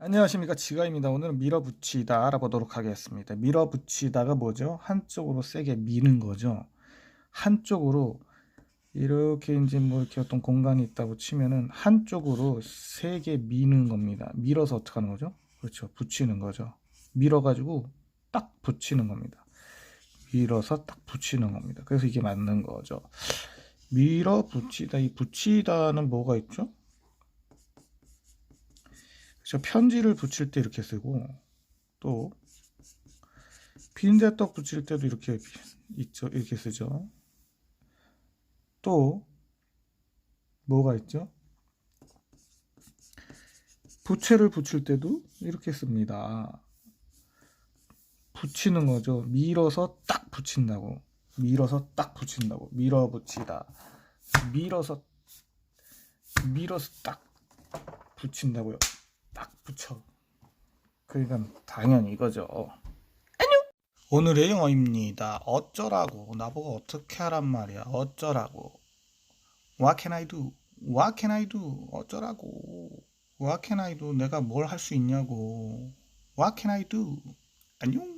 안녕하십니까 지가입니다. 오늘은 밀어붙이다 알아보도록 하겠습니다. 밀어붙이다가 뭐죠? 한쪽으로 세게 미는 거죠. 한쪽으로 이렇게 이제 뭐 이렇게 어떤 공간이 있다고 치면은 한쪽으로 세게 미는 겁니다. 밀어서 어떻게 하는 거죠? 그렇죠. 붙이는 거죠. 밀어 가지고 딱 붙이는 겁니다. 밀어서 딱 붙이는 겁니다. 그래서 이게 맞는 거죠. 밀어 붙이다. 이 붙이다는 뭐가 있죠? 그래서 편지를 붙일 때 이렇게 쓰고 또 빈대떡 붙일 때도 이렇게 있죠. 이렇게 쓰죠. 또 뭐가 있죠? 부채를 붙일 때도 이렇게 씁니다. 붙이는 거죠. 밀어서 딱 붙인다고. 밀어서 딱 붙인다고. 밀어 붙이다. 밀어서 밀어서 딱 붙인다고요. 딱 붙여. 그러니까 당연히 이거죠. 안녕. 오늘의 영어입니다. 어쩌라고 나보고 어떻게 하란 말이야. 어쩌라고. What can I do? What can I do? 어쩌라고. What can I do? 내가 뭘 할 수 있냐고. What can I do? 안녕.